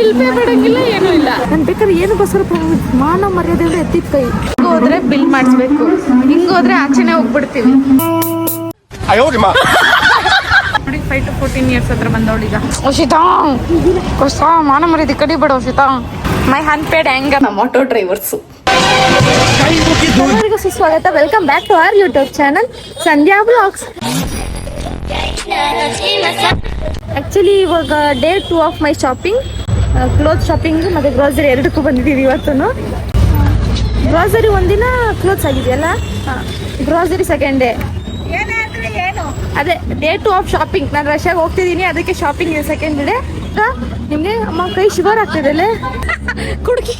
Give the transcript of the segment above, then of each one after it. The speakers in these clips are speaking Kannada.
ಬಿಲ್ ಪೇ ಮಾಡಂಗಿಲ್ಲ ಏನೂ ಇಲ್ಲ. ನಾನು ಬೇಕಾದ್ರೆ ಏನು ಬಸರ ಮಾನವ ಮಾನ ಮರ್ಯಾದೆ ಅಂದ್ರೆ ಎತ್ತಿದ ಕೈ. ಹೋದ್ರೆ ಬಿಲ್ ಮಾಡಿಸ್ಬೇಕು. ಹಿಂಗೋದ್ರೆ ಆಚೆನೆ ಹೋಗ್ಬಿಡ್ತೀವಿ. ಫೈವ್ ಟು ಫೋರ್ಟೀನ್ ಇಯರ್ಸ್ ಹತ್ರ ಬಂದವಳು ಈಗ. ಉಷಿತಾ ಹೊಸ ಮಾನ ಮರ್ಯಾದೆ ಕಡಿಬೇಡ ಉಷಿತಾ ಮೈ ಹನ್ಪೇಡ್ ಹೆಂಗ ನಮ್ಮ ಆಟೋ ಡ್ರೈವರ್ಸು ಎಲ್ಲರಿಗೂ ಸುಸ್ವಾಗತ. Welcome back to our YouTube channel Sandhya blogs actually ಇವಾಗ day two of my shopping cloth shopping ಮತ್ತೆ ಗ್ರೋಸರಿ ಎರಡಕ್ಕೂ ಬಂದಿದ್ದೀವಿ ಇವತ್ತು ಗ್ರೋಸರಿ ಒಂದಿನ ಕ್ಲೋತ್ಸ್ ಆಗಿದೆಯಲ್ಲ? ಗ್ರೋಸರಿ ಸೆಕೆಂಡ್ ಡೇ ಅದೇ ಡೇ ಟು ಆಫ್ ಶಾಪಿಂಗ್ ನಾನು ರಷ್ಯಾಗ ಹೋಗ್ತಿದ್ದೀನಿ ಅದಕ್ಕೆ ಶಾಪಿಂಗ್ ಇದೆ ಸೆಕೆಂಡ್ ಡೇ ನಿಮಗೆ ಅಮ್ಮ ಕೈ ಶುಗರ್ ಆಗ್ತಿದೆ ಕುಡ್ಕಿ.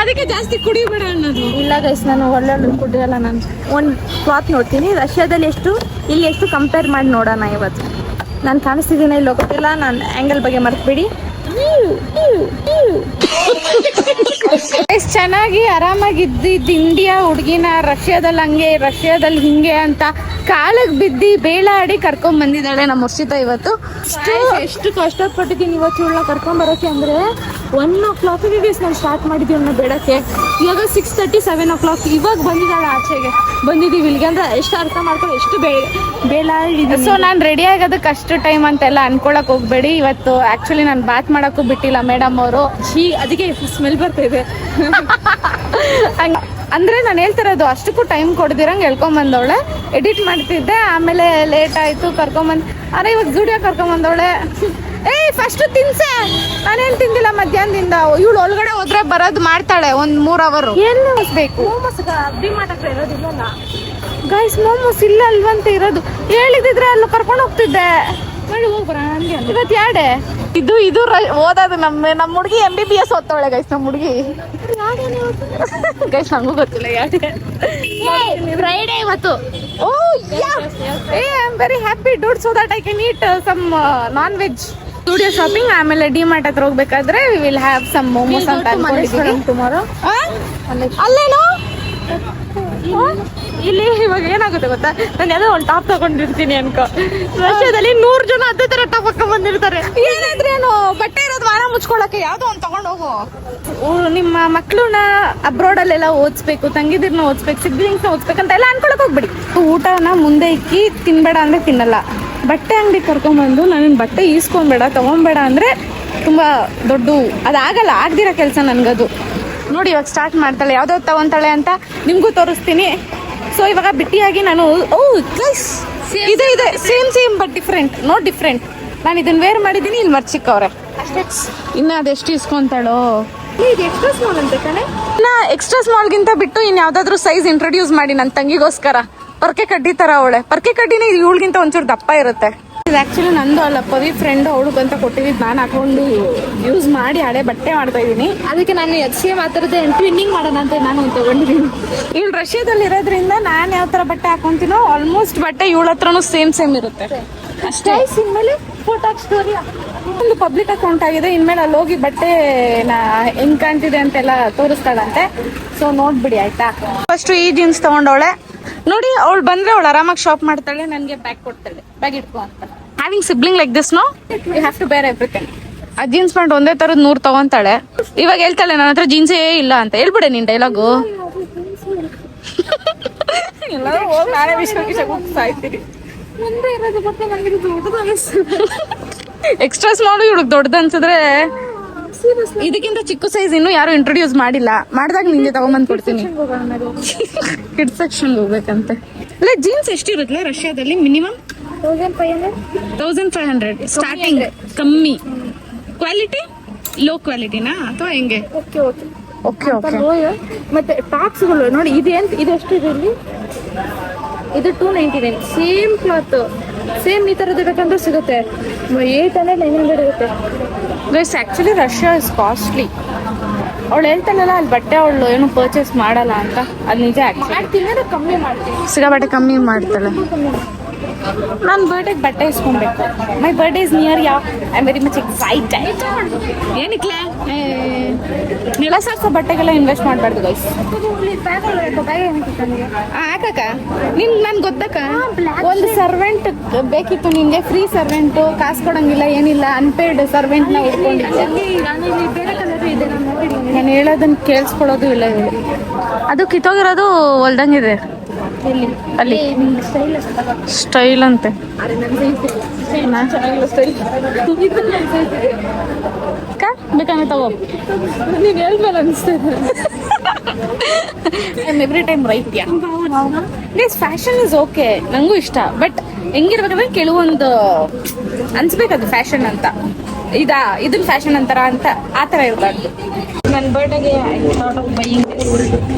ಅದಕ್ಕೆ ಜಾಸ್ತಿ ಕುಡಿಬೇಡ ಅನ್ನೋದು. ಇಲ್ಲ ಗೈಸ್ ನಾನು ಒಳ್ಳೆ ಕುಡಿಯಲ್ಲ ನಾನು ಒಂದು ಕ್ಲಾತ್ ನೋಡ್ತೀನಿ. ರಷ್ಯಾದಲ್ಲಿ ಎಷ್ಟು ಇಲ್ಲಿ ಎಷ್ಟು ಕಂಪೇರ್ ಮಾಡಿ ನೋಡೋಣ ಇವತ್ತು. ನಾನು ಕಾಣಿಸ್ತಿದ್ದೀನಿ ಇಲ್ಲಿ ಗೊತ್ತಿಲ್ಲ ನಾನು ಆ್ಯಂಗಲ್ ಬಗ್ಗೆ ಮರ್ತ್ಬಿಡಿ. ಎಷ್ಟ್ ಚೆನ್ನಾಗಿ ಆರಾಮಾಗಿ ಇದ್ದಿದ್ದು ಇಂಡಿಯಾ ಹುಡುಗಿನ ರಷ್ಯಾದಲ್ಲಿ ಹಂಗೆ ರಷ್ಯಾದಲ್ಲಿ ಹಿಂಗೆ ಅಂತ ಕಾಲಕ್ ಬಿದ್ದಿ ಬೇಳಾಡಿ ಕರ್ಕೊಂಡ್ ಬಂದಿದ್ದಾಳೆ ನಮ್ಮ ವರ್ಷಿತ ಇವತ್ತು. ಎಷ್ಟು ಕಷ್ಟಪಟ್ಟಿದ್ದೀನಿ ಇವತ್ತು ಕರ್ಕೊಂಡ್ ಬರೋಕೆ ಅಂದರೆ ಒನ್ ಓ ಕ್ಲಾಕಿಗೆ ಗೈಸ್ ನಾನು ಸ್ಟಾರ್ಟ್ ಮಾಡಿದ್ದೀವಿ ಅನ್ನೋ ಬೇಡಕ್ಕೆ. ಇವಾಗ six thirty seven o'clock ಇವಾಗ ಬಂದಿದ್ದಾಳೆ ಆಚೆಗೆ. ಬಂದಿದ್ದೀವಿ ಇಲ್ಲಿಗೆ. ಅಂದ್ರೆ ಎಷ್ಟು ಅರ್ಥ ಮಾಡ್ಕೊಂಡು ಎಷ್ಟು ಬೇ ಬೇಲಾಡಿದ್ದೀನಿ ಸೊ ನಾನು ರೆಡಿ ಆಗೋದಕ್ಕೆ ಅಷ್ಟು ಟೈಮ್ ಅಂತೆಲ್ಲ ಅನ್ಕೊಳಕ್ ಹೋಗ್ಬೇಡಿ. ಇವತ್ತು ಆ್ಯಕ್ಚುಲಿ ನಾನು ಬಾತ್ ಮಾಡೋಕ್ಕೂ ಬಿಟ್ಟಿಲ್ಲ ಮೇಡಮ್ ಅವರು. ಛೀ ಅದಕ್ಕೆ ಸ್ಮೆಲ್ ಬರ್ತಾ ಇದೆ. ಅಂದ್ರೆ ನಾನು ಹೇಳ್ತಿರೋದು ಅಷ್ಟಕ್ಕೂ ಟೈಮ್ ಕೊಡ್ದಿರಂಗೆ ಹೇಳ್ಕೊಂಬಂದವಳೆ. ಎಡಿಟ್ ಮಾಡ್ತಿದ್ದೆ ಆಮೇಲೆ ಲೇಟ್ ಆಯಿತು ಕರ್ಕೊಂಬಂದು ಅರೆ ಇವಾಗ ಜುಡಿಯೋ ಕರ್ಕೊಂಡ್ ಬಂದವಳೆ ಏಯ್ ಫಸ್ಟ್ ತಿನ್ಸೆ. ನಾನೇನ್ ತಿಂದಿಲ್ಲ ಮಧ್ಯಾಹ್ನದಿಂದ. ಇವಳು ಒಳಗಡೆ ಹೋದ್ರೆ ಬರೋದು ಮಾಡ್ತಾಳೆ ಒಂದ್ ಮೂರ್ ಅವರ್ ಏನು ಬೇಕು. ಮೋಮೋಸ್ ಅಬ್ಬಿ ಮಾಡಕ್ಕೆ ಇರೋದಿಲ್ಲಲ್ಲ ಗೈಸ್ ಮೋಮೋಸ್ ಇಲ್ಲ ಅಲ್ವಂತ ಇರೋದು. ಹೇಳಿದಿದ್ರೆ ಅಲ್ಲಿ ಕರ್ಕೊಂಡು ಹೋಗ್ತಿದ್ದೆ. ಹಂಗೆ ಇವತ್ತು ಯಾಡೆ? ಇದು ಇದು ಓದೋದು ನಮ್ಮ ನಮ್ಮ ಹುಡುಗಿ ಎಂ ಬಿ ಬಿ ಎಸ್ ಓದ್ತಾಳೆ ಗೈಸ್ ನಮ್ಮ ಹುಡುಗಿ. ಗೈಸ್ ನಮಗೂ ಗೊತ್ತಿಲ್ಲ ಯಾಕೆ ಫ್ರೈಡೇ ಇವತ್ತು. ಓ yeah! I am very happy dude so that I can eat some non veg studio shopping ಆಮೇಲೆ ಡಿ ಮಾರ್ಟ್ ಹತ್ರ ಹೋಗ್ಬೇಕಾದ್ರೆ we will have some momos ಅಂತ ಅನ್ಕೊಂಡಿದ್ದೀವಿ ಟುಮಾರೋ? ಅಲ್ಲೇನು? ಇಲ್ಲಿ ಇವಾಗ ಏನಾಗುತ್ತೆ ಗೊತ್ತಾ? ನಾನು ಯಾವುದೋ ಒಂದು ಟಾಪ್ ತಗೊಂಡಿರ್ತೀನಿ ಅನ್ಕೋ. ರಷ್ಯಾದಲ್ಲಿ ನೂರ್ ಜನ ಅದೇ ತರ ಟಾಪ್ ಹಾಕೊಂಡ್ ಬಂದಿರ್ತಾರೆ. ಏನಾದ್ರೇನು ಬಟ್ಟೆ ಇರೋದು ವಾರ ಮುಚ್ಕೊಳಕ್ಕೆ ಯಾವ್ದೋ ಒಂದು ತಗೊಂಡೋಗು ಊ- ನಿಮ್ಮ ಮಕ್ಕಳನ್ನ ಅಬ್ರಾಡ್ ಅಲ್ಲೆಲ್ಲ ಓದಿಸ್ಬೇಕು ತಂಗಿದಿರ್ನ ಓದಿಸ್ಬೇಕು ಸಿಬ್ಲಿಂಗ್ಸ್ ಓದ್ಸ್ಬೇಕಂತ ಎಲ್ಲ ಅನ್ಕೊಳಕ್ ಹೋಗ್ಬಿಡಿ. ಊಟನ ಮುಂದೆ ಇಕ್ಕಿ ತಿನ್ಬೇಡ ಅಂದ್ರೆ ತಿನ್ನಲ್ಲ. ಬಟ್ಟೆ ಅಂಗಡಿ ಕರ್ಕೊಂಬಂದು ನನ್ನ ಬಟ್ಟೆ ಈಸ್ಕೊಂಬೇಡ ತೊಗೊಬೇಡ ಅಂದರೆ ತುಂಬ ದೊಡ್ಡ ಅದಾಗಲ್ಲ ಆಗ್ದಿರೋ ಕೆಲಸ ನನಗದು. ನೋಡಿ ಇವಾಗ ಸ್ಟಾರ್ಟ್ ಮಾಡ್ತಾಳೆ ಯಾವ್ದಾವ್ದು ತಗೊಂತಾಳೆ ಅಂತ ನಿಮಗೂ ತೋರಿಸ್ತೀನಿ. ಸೊ ಇವಾಗ ಬಿಟ್ಟಿಯಾಗಿ ನಾನು ಓ ಗೈಸ್ ಇದೆ ಇದೆ same same but different no different ನಾನು ಇದನ್ನ ವೇರ್ ಮಾಡಿದ್ದೀನಿ ಇಲ್ಲಿ ಮರ್ಚಿಕ್ಕವ್ರೆ. ಇನ್ನು ಅದೆಷ್ಟು ಇಸ್ಕೊಂತಾಳೋ ಎಕ್ಸ್ಟ್ರಾ ಸ್ಮಾಲ್ ಅಂತ ಕಣೆ. ನಾ ಎಕ್ಸ್ಟ್ರಾ ಸ್ಮಾಲ್ಗಿಂತ ಬಿಟ್ಟು ಇನ್ ಯಾವ್ದಾದ್ರು ಸೈಜ್ ಇಂಟ್ರೊಡ್ಯೂಸ್ ಮಾಡಿ ನನ್ನ ತಂಗಿಗೋಸ್ಕರ. ಪರ್ಕೆ ಕಡ್ಡಿ ತರ ಅವಳೆ. ಪರ್ಕೆ ಕಡ್ಡಿನೇ ಇವಳಿಗಿಂತ ಒಂಚೂರು ದಪ್ಪ ಇರುತ್ತೆ. ಇದು ಆಕ್ಚುಲಿ ನಂದು ಅಲ್ಲ ಪವಿ ಫ್ರೆಂಡ್ ಅವಳಿಗಂತ ಕೊಟ್ಟಿದ್ದು ನಾನು ಹಾಕೊಂಡು ಯೂಸ್ ಮಾಡಿ ಹಳೆ ಬಟ್ಟೆ ಮಾಡ್ತಾ ಇದ್ದೀನಿ. ಅದಕ್ಕೆ ನಾನು ಎಚ್ ಸಿ ಮಾತಾಡದೆ ಟ್ವಿನ್ನಿಂಗ್ ಮಾಡೋಣ ಅಂತ ನಾನು ತಗೊಂಡಿದ್ದೀನಿ. ಇಲ್ಲಿ ರಷ್ಯಾದಲ್ಲಿ ಇರೋದ್ರಿಂದ ನಾನು ಯಾವ ತರ ಬಟ್ಟೆ ಹಾಕೊಂತೀನೋ ಆಲ್ಮೋಸ್ಟ್ ಬಟ್ಟೆ ಇವಳ ಹತ್ರನೂ ಸೇಮ್ ಸೇಮ್ ಇರುತ್ತೆ. ಅಷ್ಟೇ ಇನ್ಮೇಲೆ ಫೋಟೋ ಸ್ಟೋರಿ ಒಂದು ಪಬ್ಲಿಕ್ ಅಕೌಂಟ್ ಆಗಿದೆ, ಇನ್ಮೇಲೆ ಅಲ್ಲಿ ಹೋಗಿ ಬಟ್ಟೆ ಹೆಂಗ್ ಕಾಣ್ತಿದೆ ಅಂತೆಲ್ಲ ತೋರಿಸ್ತಾಳಂತೆ. ಸೊ ನೋಡ್ಬಿಡಿ, ಆಯ್ತಾ? ಫಸ್ಟ್ ಈ ಜೀನ್ಸ್ ತಗೊಂಡವಳೆ. ನೋಡಿ, ಅವಳು ಬಂದ್ರೆ ಅವಳು ಆರಾಮಾಗಿ ಶಾಪ್ ಮಾಡ್ತಾಳೆ, ನನಗೆ ಬ್ಯಾಗ್ ಕೊಡ್ತಾಳೆ. ಬ್ಯಾಗ್ ಇಟ್ಕೊ ಅಂತ. Having sibling like this know you have to bear everything ಆ ಜೀನ್ಸ್ ಪ್ಯಾಂಟ್ ಒಂದೇ ತರದ್ ನೂರ್ ತಗೊಂತಾಳೆ. ಇವಾಗ ಹೇಳ್ತಾಳೆ ನನ್ನ ಹತ್ರ ಜೀನ್ಸೇ ಇಲ್ಲ ಅಂತ. ಹೇಳ್ಬಿಡೆ ನಿನ್ ಡೈಲಾಗು ಎಲ್ಲರೂ ಹೋಗಿ ನಾನೇ ವಿಶ್ವಕ್ಕೆ ಮುಂದೆ ಇರೋದು ಬಟ್ಟೆ ನನಗೆ ದೊಡ್ಡದು ಅನಿಸ್ತದೆ ಎಕ್ಸ್ಟ್ರಾ ಸ್ಮಾಲ್ ಇವ್ಳಿಗೆ ದೊಡ್ಡದು ಅನ್ಸಿದ್ರೆ ಇದಕ್ಕಿಂತ ಚಿಕ್ಕ ಸೈಜ್ ಇನ್ನು ಯಾರು ಇಂಟ್ರೊಡ್ಯೂಸ್ ಮಾಡಿಲ್ಲ. ಮಾಡಿದಾಗ ನಿಂಗೆ ತಗೊಂಬಂದ್ ಕೊಡ್ತೀನಿ. ಕಿಡ್ ಸೆಕ್ಷನ್ ಹೋಗ್ಬೇಕಂತೆ. ಅಲ್ಲ ಜೀನ್ಸ್ ಎಷ್ಟಿರುತ್ತಲ್ಲ ರಷ್ಯಾದಲ್ಲಿ minimum thousand five hundred starting ಕಮ್ಮಿ ಕ್ವಾಲಿಟಿ ಲೋ ಕ್ವಾಲಿಟಿನಾ ಅಥವಾ ಹೆಂಗೆ? ಓಕೆ ಓಕೆ ಓಕೆ ಓಕೆ ಮತ್ತೆ ಟಾಪ್ಸ್ಗಳು ನೋಡಿ ಇದೆಂತ ಇದೆಷ್ಟು ಇದೆ ಇಲ್ಲಿ? ಇದು two ninety nine same cloth same ಈ ಥರದ್ದು ಬೇಕಂದ್ರೆ ಸಿಗುತ್ತೆ. ಏಟ್ ಹಂಡ್ರೆಡ್ ನೈನ್ ಹಂಡ್ರೆಡ್ ಇರುತ್ತೆ. Guys actually Russia is costly ಅವಳು ಹೇಳ್ತಾನಲ್ಲ ಅಲ್ಲಿ ಬಟ್ಟೆ ಅವಳು ಏನು ಪರ್ಚೇಸ್ ಮಾಡಲ್ಲ ಅಂತ. ಅದು ನಿಜ ಆಕ್ಚುಲಿ ಮಾಡ್ತೀನಿ ಕಮ್ಮಿ ಮಾಡ್ತೀನಿ. ಸಿಗಾಬಟ್ಟೆ ಕಮ್ಮಿ ಮಾಡ್ತಾಳೆ. ನಾನು ಬರ್ಡೇಗೆ ಬಟ್ಟೆ ಇಸ್ಕೊಬೇಕು. ಮೈ ಬರ್ಡೇ ಇಸ್ ನಿಯರ್ ಯಾವ ಐ ವೆರಿ ಮಚ್ ಎಕ್ಸೈಟೆಡ್ ಏನಕ್ಕೆ? ನೆಲ ಸಾಕೋ ಬಟ್ಟೆಗೆಲ್ಲ ಇನ್ವೆಸ್ಟ್ ಮಾಡಬಾರ್ದು ಗೈಸ್ ಹಾಕಕ್ಕ? ನಿನ್ ನನ್ಗೆ ಗೊತ್ತಕ್ಕ? ಒಂದು ಸರ್ವೆಂಟ್ ಬೇಕಿತ್ತು ನಿಂಗೆ ಫ್ರೀ ಸರ್ವೆಂಟು ಕಾಸು ಕೊಡಂಗಿಲ್ಲ ಏನಿಲ್ಲ ಅನ್ಪೇಯ್ಡ್ ಸರ್ವೆಂಟ್ನ ಉಟ್ಕೊಂಡಿದ್ದೆ. ನಾನು ಹೇಳೋದನ್ನ ಕೇಳಿಸ್ಕೊಳ್ಳೋದು ಇಲ್ಲ ಅದು ಕಿತ್ತೋಗಿರೋದು ಹೊಲ್ದಂಗಿದೆ. ಅಲ್ಲಿ. ಸ್ಟೈಲ್ ಅಂತೆ. ಬೇಕಂದ್ರೆ ತಗೋ. ನೀನು ಹೇಳ್ಮೇಲೆ ಅನಿಸ್ತದೆ every time right yeah this fashion is okay ನನಗೂ ಇಷ್ಟ. ಬಟ್ ಹೆಂಗಿರ್ಬೇಕಂದ್ರೆ ಕೆಲವೊಂದು ಅನ್ಸ್ಬೇಕದು ಫ್ಯಾಷನ್ ಅಂತ. ಇದಾ ಇದನ್ನ ಫ್ಯಾಷನ್ ಅಂತಾರ ಅಂತ ಆ ಥರ ಇರಬಾರ್ದು. ನನ್ನ ಬರ್ಡೇಗೆ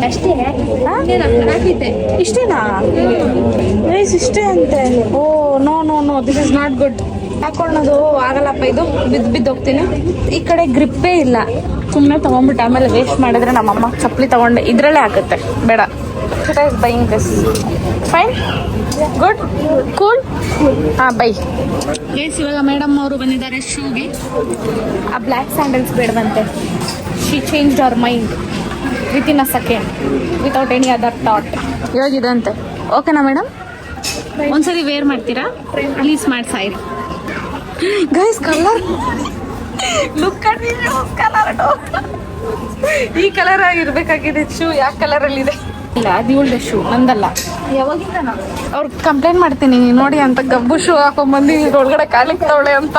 ಅಷ್ಟೇ? ಇಷ್ಟೇನಾ? ನೈಸ್ ಇಷ್ಟೇ ಅಂತೆ. ಓ no no no this is not good ಹಾಕೊಳ್ಳೋದು ಆಗಲ್ಲಪ್ಪ ಇದು. ಬಿದ್ದು ಬಿದ್ದು ಹೋಗ್ತೀನಿ. ಈ ಕಡೆ ಗ್ರಿಪ್ಪೇ ಇಲ್ಲ. ಸುಮ್ಮನೆ ತಗೊಂಡ್ಬಿಟ್ಟು ಆಮೇಲೆ ವೇಸ್ಟ್ ಮಾಡಿದ್ರೆ ನಮ್ಮಮ್ಮ ಚಪ್ಪಲಿ ತಗೊಂಡೆ ಇದ್ರಲ್ಲೇ ಆಗುತ್ತೆ ಬೇಡ. Is buying this fine good cool ಹಾಂ ಬೈ. ಗೇಸ್ ಇವಾಗ ಮೇಡಮ್ ಅವರು ಬಂದಿದ್ದಾರೆ ಶೂಗೆ ಆ black sandals ಬೇಡವಂತೆ. She change her mind within a second without any other thought ಇವಾಗಿದೆ ಅಂತೆ? ಓಕೆನಾ ಮೇಡಮ್ ಒಂದ್ಸರಿ ವೇರ್ ಮಾಡ್ತೀರಾ? ಪ್ಲೀಸ್ ಮಾಡಿ ಸಾಯಿ. ಗೈಸ್ ಕಲರ್ ಲುಕ್ ಕಲರ್ ಈ ಕಲರ್ ಇರಬೇಕಾಗಿದೆ ಶೂ ಯಾವ ಕಲರ್ ಅಲ್ಲಿ ಇದೆ? ಇಲ್ಲ ಅದು ಇವಳ್ದೆ ಶೂ ನಂದಲ್ಲ. ಯಾವಾಗಿಂದ ಅವ್ರಿಗೆ ಕಂಪ್ಲೇಂಟ್ ಮಾಡ್ತೀನಿ ನೋಡಿ ಅಂತ ಗಬ್ಬು ಶೂ ಹಾಕೊಂಡ್ ಬಂದು ಇದ್ರೊಳಗಡೆ ಕಾಲಿಗೆ ತವಳೆ ಅಂತ.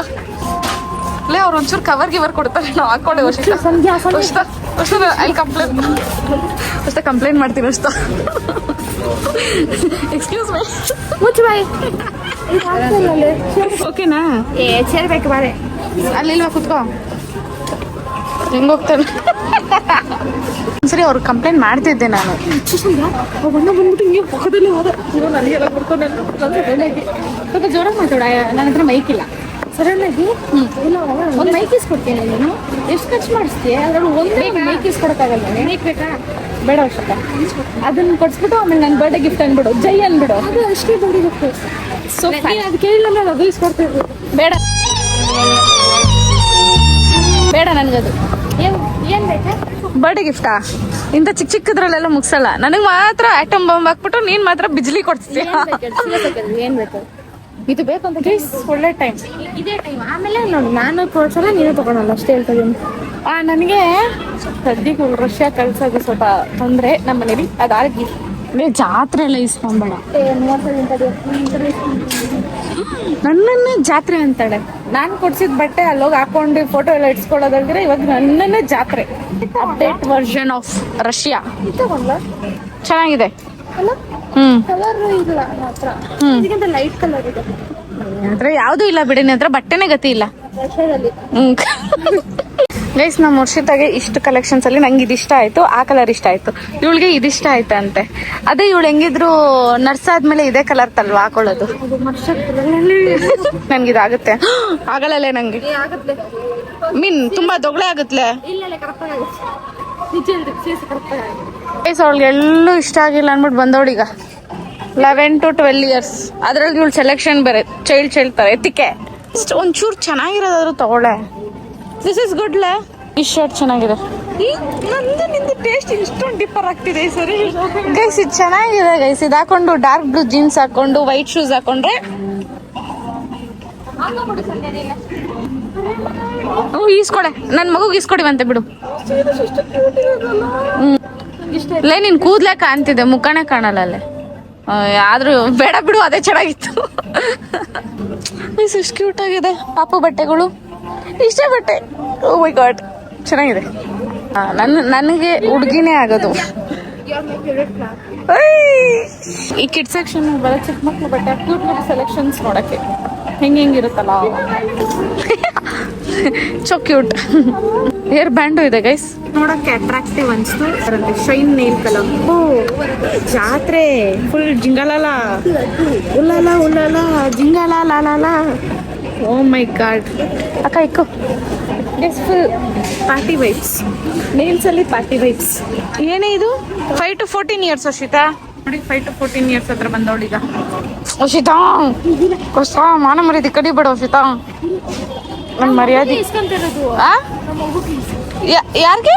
ಲೇ ಅವ್ರು ಒಂಚೂರು ಕವರ್ ಗಿವರ್ ಕೊಡ್ತಾರೆ ನಾವು ಹಾಕೊಂಡೆ ಅಷ್ಟೇ. ಅಷ್ಟ ಐ ಕಂಪ್ಲೇಂಟ್ ಅಷ್ಟೇ ಕಂಪ್ಲೇಂಟ್ ಮಾಡ್ತೀನಿ ಅಷ್ಟ. ಎಕ್ಸ್ಕ್ಯೂಸ್ ಮೈ ಮುಚ್ಚು ಬಾಯ್. ಓಕೆನಾ ಏ ಸೇರ್ಬೇಕು ಬಾರೆ. ಅಲ್ಲಿಲ್ವಾ ಕುತ್ಕೋ? ಹೆಂಗ್ ಹೋಗ್ತಾನೆ ಸರಿ ಅವ್ರು ಕಂಪ್ಲೇಂಟ್ ಮಾಡ್ತಿದ್ದೆ ನಾನು. ಬಣ್ಣ ಬಂದ್ಬಿಟ್ಟು ಹಿಂಗೆ ಪಕ್ಕದಲ್ಲಿ ಹೋದ. ನನಗೆಲ್ಲ ಜೋರಾಗಿ ಮಾತಾಡ ನನ್ನ ಹತ್ರ ಮೈಕ್ ಇಲ್ಲ. ಸಡನ್ ಆಗಿ ಒಂದು ಮೈಕ್ ಇಸ್ಕೊಡ್ತೀನಿ ನೀನು. ಎಷ್ಟು ಖರ್ಚು ಮಾಡಿಸ್ತೀಯ? ಅದ್ರಲ್ಲಿ ಒಂದು ಮೈಕ್ ಇಸ್ಕೊಡಕ್ಕಾಗಲ್ಲ. ಮೈಕ್ ಬೇಕಾ? ಬೇಡ ವರ್ಷಕ್ಕ ಅದನ್ನ ಕೊಡ್ಸ್ಬಿಟ್ಟು ಆಮೇಲೆ ನನ್ನ ಬರ್ಡೇ ಗಿಫ್ಟ್ ಅನ್ಬಿಡು. ಜೈ ಅನ್ಬಿಡು. ಅದು ಅಷ್ಟೇ ದುಡಿಬೇಕು. ಸೊ ಅದು ಕೇಳಿಲ್ಲ ನಾನು ಅದು ಇಸ್ಕೊಡ್ತಿದ್ರು ಬೇಡ. ಬೇಡ ನನ್ಗದು. ಏನ್ ಏನ್ ಬೇಕಾ? ಬರ್ಡೇ ಗಿಫ್ಟಾ ಇಂಥ ಚಿಕ್ಕ ಚಿಕ್ಕದ್ರಲ್ಲೆಲ್ಲ ಮುಗಿಸಲ್ಲ. ನನಗೆ ಮಾತ್ರ ಆಟಮ್ ಬಾಂಬ್ ಹಾಕ್ಬಿಟ್ಟು ನೀನ್ ಮಾತ್ರ ಬಿಜ್ಲಿ ಕೊಡ್ತೀಯ? ಏನ್ ಬೇಕು? ಇದು ಬೇಕಂತ ಪ್ಲೀಸ್ ಒಳ್ಳೆ ಟೈಮ್ ಇದೇ ಟೈಮ್ ಆಮೇಲೆ ನೋಡಿ ನಾನು ತೋರ್ಸಲ್ಲ ನೀನು ತಗೊಳಲ್ಲ ಅಷ್ಟೇ ಹೇಳ್ತಾ ಆ ನನಗೆ ಸದ್ಯಕ್ಕೆ ರಷ್ಯಾ ಕಳ್ಸೋದು ಸ್ವಲ್ಪ ತೊಂದರೆ ನಮ್ಮ ಮನೇಲಿ ಅದಾಗಿ. ಜಾತ್ರೆ ಎಲ್ಲ ಇಸ್ಕೊಂಬೇಡ. ನನ್ನನ್ನೇ ಜಾತ್ರೆ ಅಂತಾಳೆ. ನಾನು ಕೊಡ್ಸಿದ ಬಟ್ಟೆ ಅಲ್ಲೋಗಿ ಹಾಕೊಂಡು ಫೋಟೋ ಎಲ್ಲ ಇಟ್ಸ್ಕೊಳ್ಳೋದಲ್ದ್ರೆ ಇವಾಗ ನನ್ನನ್ನೇ ಜಾತ್ರೆ. Update version of Russia. ಚೆನ್ನಾಗಿದೆ. ಅಲ್ಲ? ಕಲರ್ ಇಲ್ಲ ಮಾತ್ರ. ಇದಕ್ಕಿಂತ ಲೈಟ್ ಕಲರ್ ಇದೆ. ಅದ್ರ ಯಾವ್ದು ಇಲ್ಲ ಬಿಡಿ ನಿನ್ ಹತ್ರ ಬಟ್ಟೆನೇ ಗತಿ ಇಲ್ಲ. ಗೈಸ್ ನಮ್ಮ ಮುರ್ಷಿದಾಗೆ ಇಷ್ಟು ಕಲೆಕ್ಷನ್ಸ್ ಅಲ್ಲಿ ನಂಗೆ ಇದಿಷ್ಟ ಆಯ್ತು ಆ ಕಲರ್ ಇಷ್ಟ ಆಯ್ತು. ಇವಳಿಗೆ ಇದಿಷ್ಟ ಆಯ್ತು ಅಂತೆ ಅದೇ ಇವಳು ಹೆಂಗಿದ್ರು ನರ್ಸ್ ಆದ್ಮೇಲೆ ಇದೇ ಕಲರ್ ತಲ್ವಾ ಹಾಕೊಳ್ಳೋದು? ನನ್ಗೆ ಇದಾಗುತ್ತೆ. ಆಗಲ್ಲಲ್ಲೇ ನಂಗೆ. ಆಗತ್ತೆ. ಮೀನ್ ತುಂಬಾ ದೊಗಳೆ ಆಗುತ್ತಲೆ ಇಲ್ಲ ಇಲ್ಲ ಕರೆಕ್ಟ್ ಆಗುತ್ತೆ ನಿಜ ಹೇಳ್ರಿ ಸೀಸ್ ಕರೆಕ್ಟ್ ಆಗುತ್ತೆ ಗೈಸ್ ಅವಳಿಗೆ ಎಲ್ಲೂ ಇಷ್ಟ ಆಗಿಲ್ಲ ಅಂದ್ಬಿಟ್ಟು ಬಂದವಳೀಗ. ಲೆವೆನ್ ಟು ಟ್ವೆಲ್ ಇಯರ್ಸ್ ಅದ್ರಲ್ಲಿ ಇವಳು ಸೆಲೆಕ್ಷನ್ ಬೇರೆ ಚೈಲ್ಡ್ ಚೈಲ್ಡ್ ತರ ಎತ್ತಿಕೆ. ಇಷ್ಟು ಒಂಚೂರು ಚೆನ್ನಾಗಿರೋದಾದ್ರು ತಗೊಳ್ಳೆ. ದಿಸ್ ಇಸ್ ಗುಡ್ ಲೆ. ಈ ಶರ್ಟ್ ಚೆನ್ನಾಗಿದೆ. ನಂದು ನಿಂದು ಟೇಸ್ಟ್ ಇಷ್ಟೊಂದು ಡಿಫರ್ ಆಗ್ತಿದೆ ಸರಿ. ಗೈಸ್ ಇದು ಚೆನ್ನಾಗಿದೆ ಗೈಸ್ ಇದು ಹಾಕೊಂಡು ಡಾರ್ಕ್ ಬ್ಲೂ ಜೀನ್ಸ್ ಹಾಕೊಂಡು ವೈಟ್ ಶೂಸ್ ಹಾಕೊಂಡ್ರೆ ಹ್ಞೂ ಈಸ್ಕೊಡೆ. ನನ್ನ ಮಗುಗೆ ಈಸ್ಕೊಡಿವಂತೆ ಬಿಡು. ಲೇ ನಿನ್ ಕೂದ್ಲೆ ಕಾಣ್ತಿದೆ ಮುಖನೇ ಕಾಣಲ್ಲ ಅಲ್ಲೇ ಆದ್ರೂ ಬೇಡ ಬಿಡು ಅದೇ ಚೆನ್ನಾಗಿತ್ತು. ಇಷ್ಟು ಕ್ಯೂಟ್ ಆಗಿದೆ. ಪಾಪು ಬಟ್ಟೆಗಳು. ಇಷ್ಟೇ ಬಟ್ಟೆ. ಓ ಮೈ ಗಾಡ್ ಚೆನ್ನಾಗಿದೆ. ನನ್ನ ನನಗೆ ಹುಡುಗಿನೇ ಆಗೋದು! ಈ ಕಿಡ್ ಸೆಕ್ಷನ್ ಬರೋ ಚಿಕ್ಕ ಮಕ್ಕಳು ಬಟ್ಟೆ ಕ್ಯೂಟ್ ಸೆಲೆಕ್ಷನ್ಸ್ ನೋಡಕ್ಕೆ. ಹೆಂಗೆ ಹೆಂಗಿರುತ್ತಲ್ಲ ಸೊ ಕ್ಯೂಟ್ ಹೇರ್ ಬ್ಯಾಂಡು ಇದೆ ಗೈಸ್ ನೋಡಕ್ಕೆ ಅಟ್ರಾಕ್ಟಿವ್ ಅನ್ಸ್ತು. ಅದರಲ್ಲಿ ಶೈನ್ ನೇಲ್ ಕಲರ್. ಓ ಜಾತ್ರೆ. ಫುಲ್ ಜಿಂಗಲಾಲ. ಉಲ್ಲಾಲ ಉಲ್ಲಾಲ ಜಿಂಗಲ ಲಾಲಾಲ ಓ ಮೈ ಗಾಡ್ ಅಕ್ಕ ಇಕ್ಕು. Yes full party vibes nails ಅಲ್ಲಿ ಪಾರ್ಟಿ ವೈಬ್ಸ್ ಏನೇ ಇದು? Five to fourteen years Ashita ನೋಡಿ ಫೈವ್ ಟು ಫೋರ್ಟೀನ್ ಇಯರ್ಸ್ ಹತ್ರ ಬಂದವಳೀಗ. ಉಷಿತಾ ಕಷ್ಟ ಮಾನ ಮರ್ಯಾದೆ ಕಡಿಬೇಡ ಉಷಿತಾ ನನ್ನ ಮರ್ಯಾದೆ ಯಾರಿಗೆ?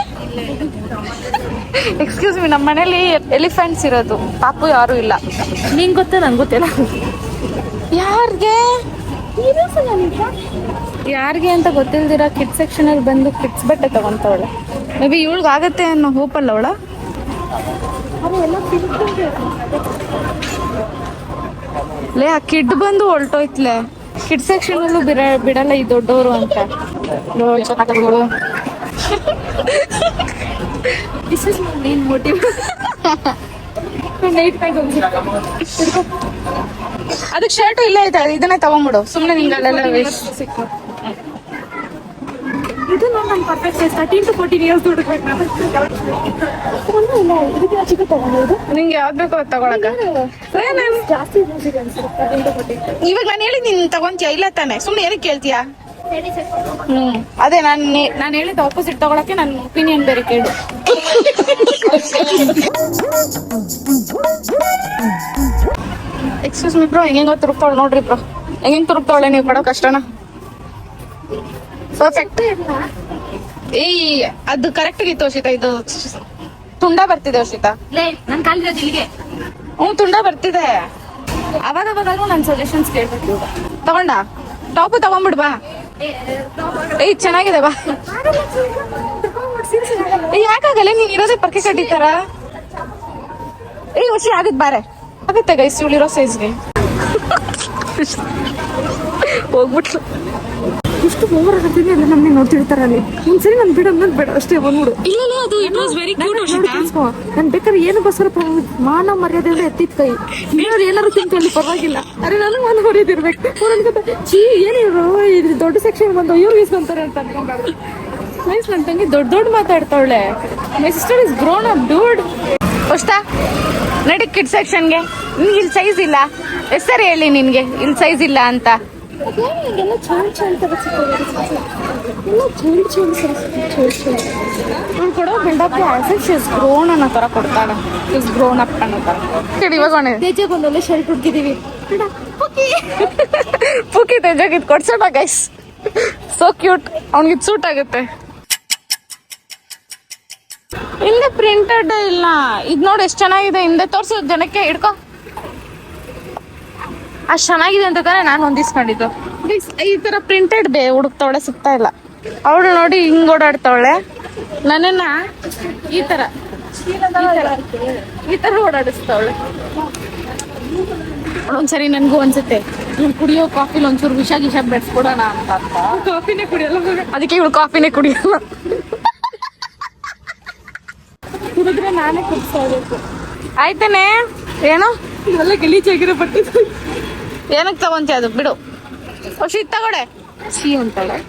ಎಕ್ಸ್ಕ್ಯೂಸ್ ಮಿ ನಮ್ಮ ಮನೇಲಿ ಎಲಿಫೆಂಟ್ಸ್ ಇರೋದು. ಪಾಪು ಯಾರು ಇಲ್ಲ. ನಿಂಗೆ ಗೊತ್ತ? ನಂಗೆ ಗೊತ್ತಿಲ್ಲ. ಯಾರ್ಗೆ? ಯಾರಿಗೆ ಅಂತ ಗೊತ್ತಿಲ್ದಿರ ಕಿಡ್ಸ್ ಸೆಕ್ಷನ್ ಅಲ್ಲಿ ಬಂದು ಕಿಡ್ಸ್ ಬಟ್ಟೆ ತಗೊಂತವಳೆ. ಮೇ ಬಿ ಇವಳಿಗೆ ಆಗತ್ತೆ ಅನ್ನೋ ಹೋಪ್ ಅಲ್ಲ ಅವಳ? ಲೇ, ಆ ಕಿಡ್ ಬಂದು ಹೊಲ್ಟೋಯ್ತ್ಲೆ. ಕಿಡ್ ಸೆಕ್ಷನ್ ಅಲ್ಲೂ ಬಿಡ, ಬಿಡಲ್ಲ ಈ ದೊಡ್ಡವರು ಅಂತ. ದಿಸ್ ಇಸ್ ಮೈ ಮೋಟಿವ್ ಅದಕ್ಕೆ ಶರ್ಟ್ ಇಲ್ಲ ಐತೆ, ಇದನ್ನೇ ತಗೊಂಬಿಡು. ಸುಮ್ಮನೆ ನಿಂಗಲ್ಲೆಲ್ಲ ವೇಸ್ಟ್ ಇದು ನನ್ನ perfect thirteen to fourteen years ನಾನು. ಇಲ್ಲ ಇದಕ್ಕೆ ಚಿಕ್ಕ ತಗೊಂಡು ನಿಂಗೆ ಯಾವ್ದು ಬೇಕೋ ಅದು ತಗೊಳಕ ಜಾಸ್ತಿ ಯೂಸಿಗೆ ಅನ್ಸುತ್ತೆ ತರ್ಟೀನ್ ಟು ಫೋರ್ಟೀನ್ ಇವಾಗ ನಾನು ಹೇಳಿ ನೀನು ತಗೊಂತೀಯ ಇಲ್ಲ ತಾನೆ? ಸುಮ್ಮನೆ ಏನಕ್ಕೆ ಕೇಳ್ತೀಯಾ? ಹ್ಮ್. ಅದೇ ನಾನು ನಾನು ಹೇಳಿದ ಆಪೋಸಿಟ್ ತಗೊಳಕ್ಕೆ ನನ್ನ ಒಪಿನಿಯನ್ ಬೇರೆ ಕೇಳು. ಎಕ್ಸ್ಕ್ಯೂಸ್ ಮಿ ಬ್ರೋ ಹೆಂಗೆ ತುರುಕ್ತಾವಳೆ ನೋಡ್ರಿ ಬ್ರೋ ಹೆಂಗೆ ತುರುಕ್ತಾವಳೆ ನೀವು ಪಡೋ ಕಷ್ಟನ? ಪರ್ಫೆಕ್ಟ್ ಈ ಅದು ಕರೆಕ್ಟ್ ಇತ್ತು ಅಶಿತಾ ಇದು ತುಂಡ ಬರ್ತಿದೆ ಅಶಿತಾ ಲೇ ನನ್ನ ಕಾಲಿರೋದು ಇಲ್ಲಿಗೆ. ಹ್ಞೂ ತುಂಡ ಬರ್ತಿದೆ. ಅವಾಗ ಅವಾಗ ನನ್ನ ಸಜೆಷನ್ಸ್ ಕೇಳ್ಬೇಕು ತಗೊಂಡ? ಟಾಪು ತಗೊಂಡ್ಬಿಡ್ ಬಾ. ಏಯ್ ಚೆನ್ನಾಗಿದೆ ಬಾ. ಏಯ್ ಯಾಕಾಗಲ್ಲ ನೀನ್ ಇರೋದೇ ಪರ್ಕೆ ಕಟ್ಟಿತಾರ ಏಯ್ ವರ್ಷ ಆಗತ್ ಬಾರೆ. ಆಗುತ್ತೆ ಗೈಸ್ ಇವಳಿರೋ ಸೈಜ್ಗೆ ಹೋಗ್ಬಿಟ್ಲು. ಇಷ್ಟು ಓವರ್ ಆಗ್ತೀನಿ ಎಲ್ಲ ನಮ್ಮನೆ ನೋಡ್ತಿರ್ತಾರೆ ಅಲ್ಲಿ. ಒಂದ್ಸರಿ ನಾನು ಬಿಡ ಅನ್ನೋದು ಬೇಡ ಅಷ್ಟೇ ಬಂದ್ಬಿಡು ಇಲ್ಲ ಅದು ಇಟ್ ವಾಸ್ ವೆರಿ ಕ್ಯೂಟ್ ನನ್ ಬೇಕಾದ್ರೆ ಏನು ಬಸ್ಸರ ಮಾನ ಮರ್ಯಾದೆ ಅಂದ್ರೆ ಎತ್ತಿದ ಕೈ. ನೀವ್ರು ಏನಾರು ತಿನ್ಕೊಳ್ಳಿ ಪರವಾಗಿಲ್ಲ. ಅರೆ ನನಗೆ ಮಾನ ಮರ್ಯಾದೆ ಇರ್ಬೇಕು. ಅವ್ರ್ ಅನ್ಕೊತಾರೆ, ಛೀ ಏನಿರು ಇದು ದೊಡ್ಡ ಸೆಕ್ಷನ್ ಬಂದು ಇವ್ರು ಇಸ್ಕೊಂತಾರೆ ಅಂತ ಅನ್ಕೊಂಡ್ರು. ನೈಸ್ ನನ್ ತಂಗಿ ದೊಡ್ಡ ದೊಡ್ಡ ಮಾತಾಡ್ತಾವಳೆ. My sister is grown up dude ಅಷ್ಟಾ ನಡಿ ಕಿಡ್ ಸೆಕ್ಷನ್ಗೆ ನಿನ್ಗೆ ಇಲ್ಲಿ ಸೈಜ್ ಇಲ್ಲ. ಹೆಸರು ಹೇಳಿ ನಿನಗೆ? ಇಲ್ಲಿ ಸೈಜ್ ಇಲ್ಲ ಅಂತ. ಎಲ್ಲ ಇವ್ಳು ಕೊಡೋ ಬಿಲ್ಡಪ್ ಶೀಸ್ ಗ್ರೋನ್ ಅನ್ನೋ ತರ ಕೊಡ್ತಾಳೆ. ಇಸ್ ಗ್ರೋನ್ ಅಪ್ ಅನ್ನೋ ಥರ ಕೇಳಿ ಇವಾಗ ಅವನೇ. ತೇಜಗ್ ಒಂದೊಳ್ಳೆ ಶರ್ಟ್ ಹುಡ್ಕಿದೀವಿ ಪುಕಿ. ತೆಜಾಗ್ ಇದು ಕೊಡ್ಸೋಣ ಗೈಸ್ ಸೋ ಕ್ಯೂಟ್ ಅವ್ನಿಗೆ ಇದು ಸೂಟ್ ಆಗುತ್ತೆ. ಹಿಂದೆ ಪ್ರಿಂಟೆಡ್ ಇಲ್ಲ. ಇದು ನೋಡಿ ಎಷ್ಟು ಚೆನ್ನಾಗಿದೆ. ಹಿಂದೆ ತೋರಿಸೋದು ಜನಕ್ಕೆ ಹಿಡ್ಕೊ. ಅಷ್ಟು ಚೆನ್ನಾಗಿದೆ ಅಂತ ತಾನೇ ನಾನು ಹೊಂದಿಸ್ಕೊಂಡಿದ್ದು. ಈ ತರ ಪ್ರಿಂಟೆಡ್ ಬೇ ಹುಡುಕ್ತವಳೆ ಸಿಗ್ತಾ ಇಲ್ಲ. ಅವಳು ನೋಡಿ ಹಿಂಗ್ ಓಡಾಡ್ತಾವಳೆ. ನನ್ನನ್ನ ಈ ತರ ಈ ತರ ಓಡಾಡಿಸ್ತಾವಳೆ. ಒಂದ್ಸರಿ ನನ್ಗೂ ಅನ್ಸುತ್ತೆ ಇವ್ಳು ಕುಡಿಯೋ ಕಾಫಿಲಿ ಒಂಚೂರು ವಿಷ ಗಿಷ ಬೆಡ್ಸ್ಕೊಡೋಣ ಅಂತ ಕಾಫಿನೇ ಕುಡಿಯಲ್ಲ. ಅದಕ್ಕೆ ಇವಳು ಕಾಫಿನೇ ಕುಡಿಯಲ್ಲ. ಕುಡಿದ್ರೆ ನಾನೇ ಕುಡಿಸ್ತಾ ಇರ್ಬೇಕು ಆಯ್ತೇನೆ. ಏನು? ಇವೆಲ್ಲ ಗಲೀಜಾಗಿರೋ ಬಟ್ಟೆ. ಏನಕ್ಕೆ ತಗೊಂತೀಯ ಅದು? ಬಿಡು. ಅಷ್ಟು ತಗೊಡೆ. ಸಿಹಿ ಅಂತಾಳೆ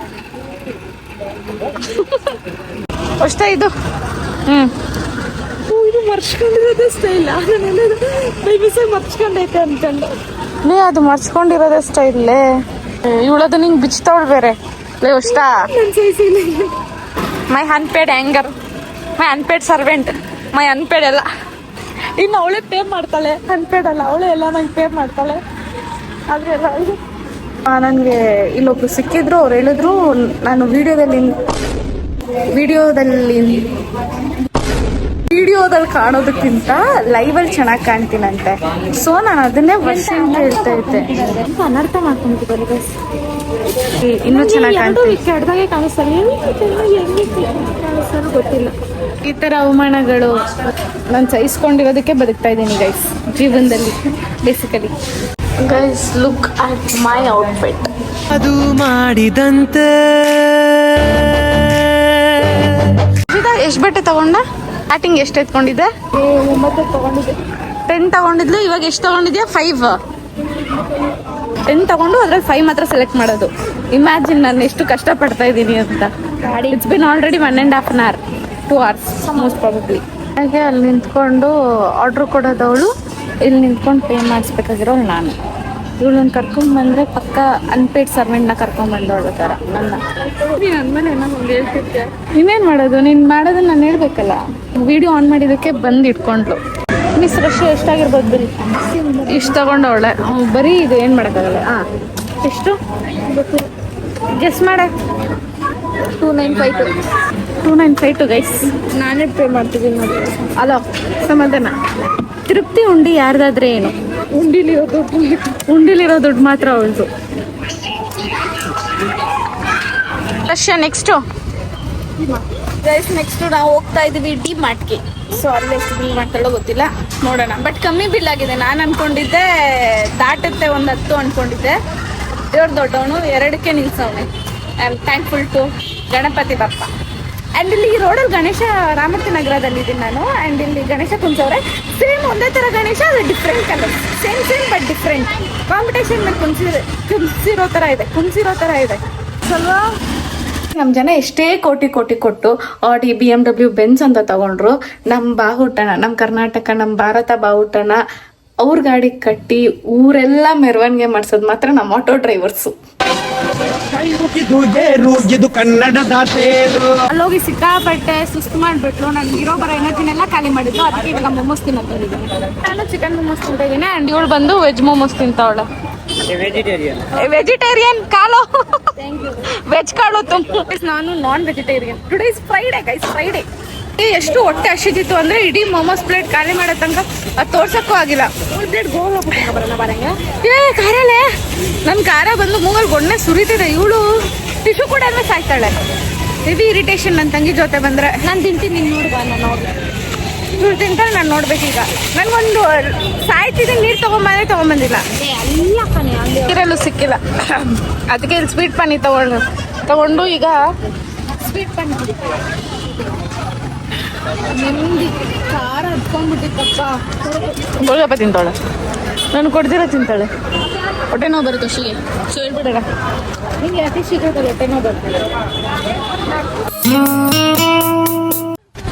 ಅಷ್ಟೇ ಇದು. ಹ್ಮ್. ಇದು ಮರ್ಚ್ಕೊಂಡಿರೋದೇ ಸ್ಟೈಲ್ ಬೈ ಬಿಸಿ ಮರ್ಚ್ಕೊಂಡೈತೆ ಅನ್ಕೊಂಡೆ ಲೇ ಅದು ಮರ್ಚ್ಕೊಂಡಿರೋದೇ ಸ್ಟೈಲ್ಲೇ ಇವಳದು ನಿಂಗೆ ಬಿಚ್ಚತವಳು ಬೇರೆ. ಲೇ ಅಷ್ಟ my unpaid anger my unpaid servant my unpaid ಎಲ್ಲ. ಇನ್ನು ಅವಳೇ ಪೇ ಮಾಡ್ತಾಳೆ. ಅನ್ಪೇಡ್ ಅಲ್ಲ ಅವಳೇ ಎಲ್ಲ ನಂಗೆ ಪೇ ಮಾಡ್ತಾಳೆ. ಆದ್ರೆ ನನಗೆ ಇಲ್ಲೊಬ್ರು ಸಿಕ್ಕಿದ್ರು ಅವ್ರು ಹೇಳಿದ್ರು ನಾನು ವಿಡಿಯೋದಲ್ಲಿ ವಿಡಿಯೋದಲ್ಲಿ ವಿಡಿಯೋದಲ್ಲಿ ಕಾಣೋದಕ್ಕಿಂತ ಲೈವಲ್ಲಿ ಚೆನ್ನಾಗಿ ಕಾಣ್ತೀನಂತೆ. ಸೊ ನಾನು ಅದನ್ನೇ ವರ್ಷದಿಂದ ಹೇಳ್ತಾ ಇದ್ದೆ. ಅಂತ ಅನರ್ಥ ಮಾಡ್ಕೊಂಡಿದ್ದಾರೆ ಬಸ್ ಇನ್ನೂ ಚೆನ್ನಾಗಿ ಕೆಡ್ದಾಗೆ ಕಾಣಿಸ್ತಾರೋ ಗೊತ್ತಿಲ್ಲ. ಈ ಥರ ಅವಮಾನಗಳು ನಾನು ಸಹಿಸ್ಕೊಂಡಿರೋದಕ್ಕೆ ಬದುಕ್ತಾ ಇದ್ದೀನಿ ಗೈಸ್ ಜೀವನದಲ್ಲಿ basically guys look at my outfit ಅದು ಮಾಡಿದಂತೆ. ಎಷ್ಟು ಬಟ್ಟೆ ತಗೊಂಡ? ಸ್ಟಾರ್ಟಿಂಗ್ ಎಷ್ಟು ಎತ್ಕೊಂಡಿದ್ದೆ? ಒಂಬತ್ತು ತಗೊಂಡಿದ್ದೆ ಟೆನ್ ತಗೊಂಡಿದ್ಲು ಇವಾಗ ಎಷ್ಟು ತಗೊಂಡಿದ್ಯಾ? ಫೈವ್ ಟೆನ್ ತಗೊಂಡು ಅದ್ರಲ್ಲಿ ಫೈವ್ ಮಾತ್ರ ಸೆಲೆಕ್ಟ್ ಮಾಡೋದು. ಇಮ್ಯಾಜಿನ್ ನಾನು ಎಷ್ಟು ಕಷ್ಟ ಪಡ್ತಾ ಇದ್ದೀನಿ ಅಂತ. It's been already one and half an hour two hours most probably ಹಾಗೆ ಅಲ್ಲಿ ನಿಂತ್ಕೊಂಡು ಆರ್ಡ್ರ್ ಕೊಡೋದವಳು. ಇಲ್ಲಿ ನಿಂತ್ಕೊಂಡು ಪೇ ಮಾಡಿಸ್ಬೇಕಾಗಿರೋಳು ನಾನು. ಇವಳನ್ನ ಕರ್ಕೊಂಡ್ಬಂದ್ರೆ ಪಕ್ಕ ಅನ್ಪೇಡ್ ಸರ್ವೆಂಟ್ನ ಕರ್ಕೊಂಡು ಬಂದವಳು ಥರ ನನ್ನ. ನೀನು ಅಂದ್ಮೇಲೆ ಏನೋ ಒಂದು ಹೇಳ್ತಿದ್ದೆ ಇನ್ನೇನ್ ಮಾಡೋದು? ನೀನು ಮಾಡೋದನ್ನ ನಾನು ಹೇಳ್ಬೇಕಲ್ಲ. ವಿಡಿಯೋ ಆನ್ ಮಾಡಿದ್ದಕ್ಕೆ ಬಂದು ಇಟ್ಕೊಂಡ್ಳು. ಮಿಸ್ ರಶ್ ಎಷ್ಟಾಗಿರ್ಬೋದು ಬರೀ ಇಷ್ಟು ತಗೊಂಡವಳೆ ಅವಳೆ. ಬರೀ ಇದು ಏನು ಮಾಡೋಕ್ಕಾಗಲ್ಲ. ಹಾಂ ಎಷ್ಟು? ಗೆಸ್ ಮಾಡ. Two nine five two. Two nine five two guys ನಾನೇ ಪೇ ಮಾಡ್ತಿದ್ದೀನಿ ನೋಡಿ. ಅಲೋ ಸಮಾಧಾನ. ತೃಪ್ತಿ ಉಂಡಿ ಯಾರ್ದಾದ್ರೆ ಏನು? ಉಂಡಿಲಿರೋ ದುಡ್ಡು ಉಂಡಿಲಿರೋ ದುಡ್ಡು ಮಾತ್ರ ಅವಳದು ರಶ್ಯ ನೆಕ್ಸ್ಟು ಗೈಸ್ ನೆಕ್ಸ್ಟ್ ನಾವು ಹೋಗ್ತಾ ಇದೀವಿ ಡಿ ಮಾರ್ಟ್ಗೆ. ಸೊ ಅಲ್ಲಿ ಎಷ್ಟು ಬಿಲ್ ಮಾಡ್ತಾಳೋ ಗೊತ್ತಿಲ್ಲ. ನೋಡೋಣ. ಬಟ್ ಕಮ್ಮಿ ಬಿಲ್ ಆಗಿದೆ. ನಾನು ಅನ್ಕೊಂಡಿದ್ದೆ ದಾಟುತ್ತೆ ಒಂದು ಹತ್ತು ಅನ್ಕೊಂಡಿದ್ದೆ. ದೇವ್ರ ದೊಡ್ಡವನು ಎರಡಕ್ಕೆ ನಿಲ್ಸವನೆ. I am thankful to Ganapati Bappa. And ಇಲ್ಲಿ ಈ ರೋಡಲ್ಲಿ ಗಣೇಶ ರಾಮತಿ ನಗರದಲ್ಲಿ ಇದ್ದೀನಿ ನಾನು. ಆ್ಯಂಡ್ ಇಲ್ಲಿ ಗಣೇಶ ಕುಂಚವ್ರೆ ಸೇಮ್ ಒಂದೇ ಥರ ಗಣೇಶ, ಅದು different colour same same but different competition ಮೇಲೆ ಕುಂಚಿ ಕುಂಸಿರೋ ಥರ ಇದೆ ಕುಂಚಿರೋ ಥರ ಇದೆ. ಅಲ್ವಾ? ನಮ್ಮ ಜನ ಎಷ್ಟೇ ಕೋಟಿ ಕೋಟಿ ಕೊಟ್ಟು ಆಡಿ ಬಿ ಎಂ ಡಬ್ಲ್ಯೂ ಬೆನ್ಸ್ ಅಂತ ತಗೊಂಡ್ರು ನಮ್ಮ ಬಾಹುಟನ ನಮ್ಮ ಕರ್ನಾಟಕ ನಮ್ಮ ಭಾರತ ಬಾಹುಟನ ಅವ್ರ ಗಾಡಿ ಕಟ್ಟಿ ಊರೆಲ್ಲ ಮೆರವಣಿಗೆ ಮಾಡ್ಸೋದು ಮಾತ್ರ ನಮ್ಮ ಆಟೋ ಡ್ರೈವರ್ಸು ಅಲ್ಲೋಗಿ ಸಿಕ್ಕಾಪಟ್ಟೆ ಸುಸ್ತು ಮಾಡ್ಬಿಟ್ಲು. ನನ್ಗೆ ಇರೋ ಬರೋ ಎನರ್ಜಿನೆಲ್ಲ ಖಾಲಿ ಮಾಡಿದ್ದು. ಅದಕ್ಕೆ ಇವಾಗ ಮೊಮೋಸ್ ತಿನ್ನತ್ತಿದ್ದೀನಿ ನಾನು ಚಿಕನ್ ಮೊಮೋಸ್ ತಿಂತಿದ್ದೀನಿ ಅಂಡ್ ಆ್ಯಂಡ್ ಇವಳು ಬಂದು ವೆಜ್ ಮೋಮೋಸ್ ತಿಂತಾವಳು. ವೆಜಿಟೇರಿಯನ್ ಕಾಲು. ವೆಜ್ ಕಾಳು ತುಂಬ ನಾನು non vegetarian today is Friday guys Friday ಎಷ್ಟು ಹೊಟ್ಟೆ ಹಸಿದಿತ್ತು ಅಂದ್ರೆ ಇಡೀ ಮೊಮೋಸ್ ಪ್ಲೇಟ್ ಖಾಲಿ ಮಾಡೋ ತನಕ ಅದು ತೋರ್ಸಕ್ಕೂ ಆಗಿಲ್ಲ. ಏ ಖಾರಲೆ? ನನ್ನ ಖಾರ ಬಂದು ಮೂಗಲ್ ಗೊಣ್ಣೆ ಸುರಿತಿದೆ ಇವಳು ಟಿಶ್ಯೂ ಕೂಡ ಅಂದ್ರೆ ಸಾಯ್ತಾಳೆ. ಹೆವಿ ಇರಿಟೇಷನ್ ನನ್ನ ತಂಗಿ ಜೊತೆ ಬಂದ್ರೆ. ನಾನು ತಿಂತೀನಿ ನೀನು ನೋಡ್ಬಾ ನಾನು ಇವ್ರು ತಿಂತಾರೆ ನಾನು ನೋಡ್ಬೇಕೀಗ. ನನ್ಗೊಂದು ಸಾಯ್ತಿದ್ದೀನಿ ನೀರು ತೊಗೊಂಬಂದ್ರೆ ತಗೊಂಬಂದಿಲ್ಲ. ನೀರಲ್ಲೂ ಸಿಕ್ಕಿಲ್ಲ. ಅದಕ್ಕೆ ಇಲ್ಲಿ ಸ್ವೀಟ್ ಪಾನಿ ತಗೊಂಡು ತಗೊಂಡು ಈಗ ಸ್ವೀಟ್ ಪನ್ ನಿಮ್ದು ಖಾರ ಹತ್ಕೊಂಡ್ಬಿಟ್ಟಿತ್ತಪ್ಪ ಗೋಲ್ಗಪ್ಪ ತಿಂತಾಳೆ. ನಾನು ಕೊಡ್ತೀರ ತಿಂತಾಳೆ. ಹೊಟ್ಟೆ ನೋವು ಬರುತ್ತೆ ಖುಷಿಗೆ ಸೊ ಹೇಳ್ಬಿಡಾಗ ನಿಂಗೆ ಅತಿ ಶೀಘ್ರದಲ್ಲಿ ಹೊಟ್ಟೆ ನೋವು ಬರ್ತದೆ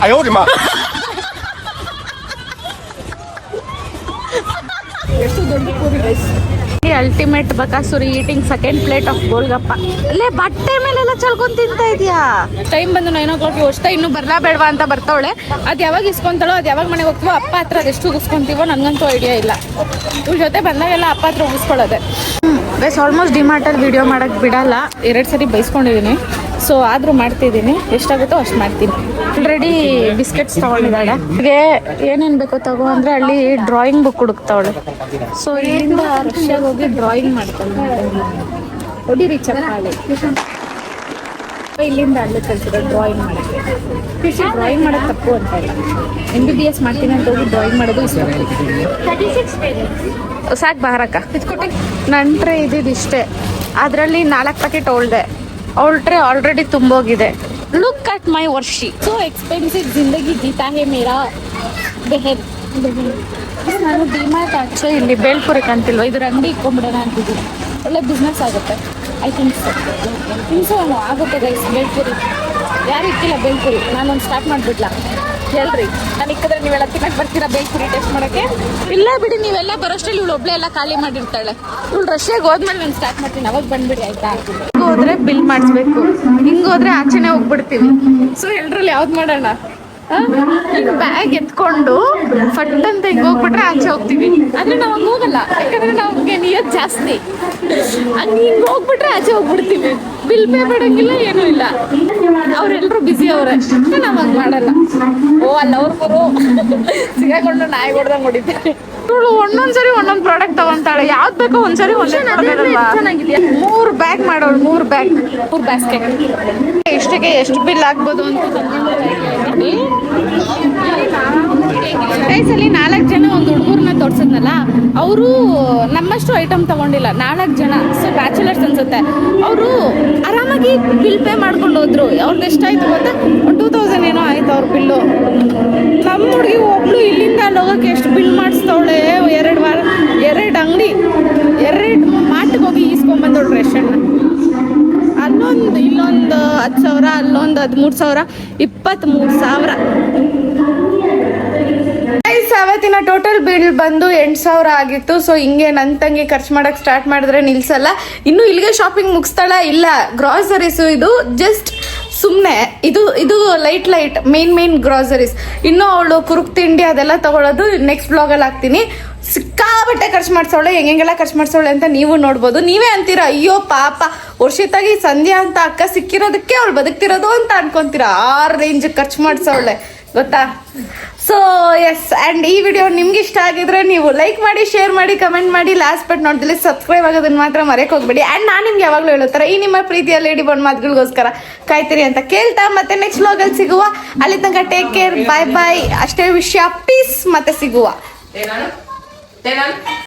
ಅಯ್ಯೋ ಎಷ್ಟು ದೊಡ್ಡ ಕೂರಿ guys ultimate ಬಕಾಸುರಿ eating second plate of golgappa ಅಲ್ಲೇ ಬಟ್ಟೆ ಮೇಲೆಲ್ಲ ಚಲ್ಕೊಂಡ್ ತಿಂತಾ ಇದೀಯಾ? ಟೈಮ್ ಬಂದು ನೈನ್ ಓ ಕ್ಲಾಕ್ ಹೊಸ್ತಾ ಇನ್ನೂ ಬರ್ಲಾ ಬೇಡವಾ ಅಂತ ಬರ್ತಾವಳೆ. ಅದು ಯಾವಾಗ ಇಸ್ಕೊಂತಾಳೋ ಅದು ಯಾವಾಗ ಮನೆಗೆ ಹೋಗ್ತೀವೋ ಅಪ್ಪ ಹತ್ರ ಅದೆಷ್ಟು ಉಗಿಸ್ಕೊಂತೀವೋ ನನಗಂತೂ ಐಡಿಯಾ ಇಲ್ಲ. ಇವ್ರ ಜೊತೆ ಬಂದಾಗೆಲ್ಲ ಅಪ್ಪ ಹತ್ರ ಉಗಿಸ್ಕೊಳ್ಳೋದೆ. ಬೇಸ್ ಆಲ್ಮೋಸ್ಟ್ ಡಿಮಾರ್ಟಲ್ಲಿ ವಿಡಿಯೋ ಮಾಡೋಕ್ಕೆ ಬಿಡಲ್ಲ. ಎರಡು ಸರಿ ಬೈಸ್ಕೊಂಡಿದ್ದೀನಿ ಸೊ ಆದರೂ ಮಾಡ್ತಿದ್ದೀನಿ ಎಷ್ಟಾಗುತ್ತೋ ಅಷ್ಟು ಮಾಡ್ತೀನಿ. ಆಲ್ರೆಡಿ ಬಿಸ್ಕೆಟ್ಸ್ ತೊಗೊಂಡಿದ್ದಾಳೆ. ಹಾಗೆ ಏನೇನು ಬೇಕೋ ತಗೋ ಅಂದರೆ ಅಲ್ಲಿ ಡ್ರಾಯಿಂಗ್ ಬುಕ್ ಹುಡುಕ್ತಾವಳೆ. ಸೊ ಇಲ್ಲಿಂದ ರಷ್ಯಾಗೆ ಹೋಗಿ ಡ್ರಾಯಿಂಗ್ ಮಾಡ್ತಾಳೆ. ಹೊಡಿರಿ ಚಪ್ಪಾಳೆ. ಇಲ್ಲಿಂದ ಅಲ್ಲಿ ಕಲ್ತಿರೋ ಡ್ರಾಯಿಂಗ್ ಮಾಡೋಕ್ಕೆ. ಕೃಷಿ ಡ್ರಾಯಿಂಗ್ ಮಾಡೋದು ತಪ್ಪು ಅಂತ ಇಲ್ಲ. ಎಂ ಬಿ ಬಿ ಎಸ್ ಮಾಡ್ತೀನಿ ಅಂತ ಹೋಗಿ ಡ್ರಾಯಿಂಗ್ ಮಾಡೋದು ಇಷ್ಟ. ಸಾಕು ಬಾರಕ್ಕ ನಂಟ್ರೆ ಇಷ್ಟೇ. ಅದರಲ್ಲಿ ನಾಲ್ಕು ಪ್ಯಾಕೆಟ್ ಅವಳ್ದೆ. ಅವಳ್ಟ್ರೆ ಟ್ರೇ ಆಲ್ರೆಡಿ ತುಂಬೋಗಿದೆ. Look at my ವರ್ಷಿ so expensive ಜಿಂದಗಿ ಜೀತಾ ಹೇ ಮೇರಾ ಬೆಹರ್. ನಾನು ಡಿಮಾರ್ಟ್ ಆಚೆ ಇಲ್ಲಿ ಬೇಲ್ಪುರಕ್ಕೆ ಅಂತಿಲ್ವ ಇದ್ರ ಅಂಗಡಿ ಇಟ್ಕೊಂಡ್ಬಿಡೋಣ ಅಂತಿದ್ದೀನಿ. ಒಳ್ಳೆ ಬಿಸ್ನೆಸ್ ಆಗುತ್ತೆ. ಐ ಥಿಂಕ್ ಸೊ ತಿನ್ಸೋ ಆಗುತ್ತೆ ಗೈಸ್ ಬೆಳ್ಕುರಿ. ಯಾರು ಇಕ್ಕಿಲ್ಲ ಬೆಳ್ಕುರಿ ನಾನೊಂದು ಸ್ಟಾರ್ಟ್ ಮಾಡಿಬಿಡ್ಲಾ? ಹೇಳ್ರಿ. ನಾನು ಇಕ್ಕಿದ್ರೆ ನೀವೆಲ್ಲ ತಿನ್ನಕ್ಕೆ ಬರ್ತೀರಾ ಬೇಲ್ಪುರಿ ಟೇಸ್ಟ್ ಮಾಡೋಕ್ಕೆ? ಇಲ್ಲ ಬಿಡಿ ನೀವೆಲ್ಲ ಬರೋಷ್ಟರಲ್ಲಿ ಇವಳು ಒಬ್ಳೆ ಎಲ್ಲ ಖಾಲಿ ಮಾಡಿರ್ತಾಳೆ. ಇವಳು ರಷ್ಯಾಗೆ ಹೋದ್ಮೇಲೆ ನಾನು ಸ್ಟಾರ್ಟ್ ಮಾಡ್ತೀನಿ ಅವಾಗ ಬಂದ್ಬಿಡಿ ಆಯ್ತಾ? ಹಿಂಗೆ ಹೋದ್ರೆ ಬಿಲ್ ಮಾಡಿಸ್ಬೇಕು. ಹಿಂಗೆ ಹೋದ್ರೆ ಆಚೆನೇ ಹೋಗ್ಬಿಡ್ತೀವಿ. ಸೊ ಎಲ್ರಲ್ಲಿ ಯಾವ್ದು ಮಾಡೋಣ? ಬ್ಯಾಗ್ ಎತ್ಕೊಂಡು ಫಟ್ ಅಂತ ಹಿಂಗ್ ಹೋಗ್ಬಿಟ್ರೆ ಆಚೆ ಹೋಗ್ತೀವಿ. ಅಂದ್ರೆ ನಾವು ಹಂಗೆ ಹೋಗಲ್ಲ. ಯಾಕಂದ್ರೆ ನಮಗೆ ನಿಯತ್ ಜಾಸ್ತಿ. ಹಿಂಗೆ ಹೋಗ್ಬಿಟ್ರೆ ಆಚೆ ಹೋಗ್ಬಿಡ್ತೀವಿ. ಬಿಲ್ ಪೇ ಮಾಡಂಗಿಲ್ಲ ಏನೂ ಇಲ್ಲ. ಅವರೆಲ್ಲರೂ ಬ್ಯುಸಿ ಅವರೇ. ನಾವು ಹಂಗೆ ಮಾಡಲ್ಲ. ಓ ಅಲ್ಲ ಅವ್ರ ಗುರು. ಸಿಗಾಕೊಂಡು ನಾಯಿ ಹೊಡ್ದಂಗೆ ಹೊಡಿತೀವಿ ಇವಳು ಒಂದೊಂದ್ಸರಿ ಒಂದೊಂದ್ ಪ್ರಾಡಕ್ಟ್ ತಗೊಂತಾಳೆ. ಯಾವ್ದು ಬೇಕೋ ಒಂದ್ಸರಿ ಒಂದೊಂದು ಮೂರ್ ಬ್ಯಾಗ್ ಮಾಡೋಳು ಮೂರ್ ಬ್ಯಾಗ್ ಮೂರು ಬ್ಯಾಸ್ಕೆಟ್ ಇಷ್ಟಕ್ಕೆ ಎಷ್ಟು ಬಿಲ್ ಆಗ್ಬೋದು ಅಂತ. ಅಲ್ಲಿ ನಾಲ್ಕು ಜನ ಒಂದು ಹುಡುಗರನ್ನ ತೋರಿಸಿದ್ನಲ್ಲ, ಅವರು ನಮ್ಮಷ್ಟು ಐಟಮ್ ತಗೊಂಡಿಲ್ಲ, ನಾಲ್ಕು ಜನ. ಸೊ ಬ್ಯಾಚುಲರ್ಸ್ ಅನ್ಸುತ್ತೆ. ಅವರು ಆರಾಮಾಗಿ ಬಿಲ್ ಪೇ ಮಾಡ್ಕೊಂಡು ಹೋದ್ರು. ಅವ್ರದ್ದು ಎಷ್ಟಾಯ್ತು ಗೊತ್ತಾ? ಟೂ ತೌಸಂಡ್ ಏನೋ ಆಯ್ತು ಅವ್ರ ಬಿಲ್ಲು. ನಮ್ಮ ಹುಡುಗಿ ಒಬ್ಳು ಇಲ್ಲಿಂದ ಅಲ್ಲಿ ಹೋಗೋಕೆ ಎಷ್ಟು ಬಿಲ್ ಮಾಡಿಸ್ತವಳೆ? ಎರಡು ವಾರ, ಎರಡು ಅಂಗಡಿ, ಎರಡು ಮಾಟಿಗೆ ಹೋಗಿ ಈಸ್ಕೊಂಬಂದವಳು ರೇಷನ್ನ ಅಲ್ಲೊಂದು, ಇಲ್ಲೊಂದು ಹತ್ತು ಸಾವಿರ, ಅಲ್ಲೊಂದು ಹದಿಮೂರು ಸಾವಿರ ಇಪ್ಪತ್ತ್ಮೂರು ಸಾವಿರ. ಅವತ್ತಿನ ಟೋಟಲ್ ಬಿಲ್ ಬಂದು ಎಂಟು ಸಾವಿರ ಆಗಿತ್ತು. ಸೊ ಹಿಂಗೆ ನನ್ನ ತಂಗಿ ಖರ್ಚು ಮಾಡಕ್ ಸ್ಟಾರ್ಟ್ ಮಾಡಿದ್ರೆ ನಿಲ್ಸಲ್ಲ. ಇನ್ನು ಇಲ್ಲಿಗೆ ಶಾಪಿಂಗ್ ಮುಗಿಸ್ತಾಳ? ಇಲ್ಲ. ಗ್ರಾಸರೀಸು ಇದು ಜಸ್ಟ್ ಸುಮ್ಮನೆ ಇದು ಇದು light light main main groceries ಇನ್ನು ಅವಳು ಕುರುಕ್ ತಿಂಡಿ ಅದೆಲ್ಲ ತಗೊಳ್ಳೋದು ನೆಕ್ಸ್ಟ್ ಬ್ಲಾಗಲ್ಲಿ ಹಾಕ್ತೀನಿ. ಸಿಕ್ಕಾಬಟ್ಟೆ ಖರ್ಚು ಮಾಡ್ಸೋಳೆ. ಹೆಂಗೆಲ್ಲ ಖರ್ಚು ಮಾಡ್ಸೋಳೆ ಅಂತ ನೀವು ನೋಡ್ಬೋದು. ನೀವೇ ಅಂತೀರಾ, ಅಯ್ಯೋ, ಪಾಪ. ವರ್ಷಿತಾಗಿ ಸಂಧ್ಯಾ ಅಂತ ಅಕ್ಕ ಸಿಕ್ಕಿರೋದಕ್ಕೆ ಅವಳು ಬದುಕ್ತಿರೋದು ಅಂತ ಅನ್ಕೊಂತೀರಾ? ಆರು ರೇಂಜ್ ಖರ್ಚು ಮಾಡ್ಸೋಳೆ. ಗೊತ್ತಾ? ಸೊ ಎಸ್ ಆ್ಯಂಡ್ ಈ ವಿಡಿಯೋ ನಿಮ್ಗೆ ಇಷ್ಟ ಆಗಿದ್ರೆ ನೀವು ಲೈಕ್ ಮಾಡಿ ಶೇರ್ ಮಾಡಿ ಕಮೆಂಟ್ ಮಾಡಿ ಲಾಸ್ಟ್ ಬಟ್ ನೋಡ್ದಲ್ಲಿ ಸಬ್ಸ್ಕ್ರೈಬ್ ಆಗೋದನ್ನ ಮಾತ್ರ ಮರೆಯಕ್ಕೆ ಹೋಗ್ಬೇಡಿ. ಆ್ಯಂಡ್ ನಾನು ನಿಮ್ಗೆ ಯಾವಾಗಲೂ ಹೇಳುತ್ತಾರೆ, ಈ ನಿಮ್ಮ ಪ್ರೀತಿಯ ಲೇಡಿ ಬಂಡ್ ಮಾತುಗಳಿಗೋಸ್ಕರ ಕಾಯ್ತೀರಿ ಅಂತ ಕೇಳ್ತಾ ಮತ್ತೆ ನೆಕ್ಸ್ಟ್ ವ್ಲಾಗಲ್ಲಿ ಸಿಗುವ. ಅಲ್ಲಿ ತನಕ ಟೇಕ್ ಕೇರ್ ಬಾಯ್ ಬಾಯ್ ಅಷ್ಟೇ ವಿಷಯ ಪೀಸ್ ಮತ್ತೆ ಸಿಗುವ.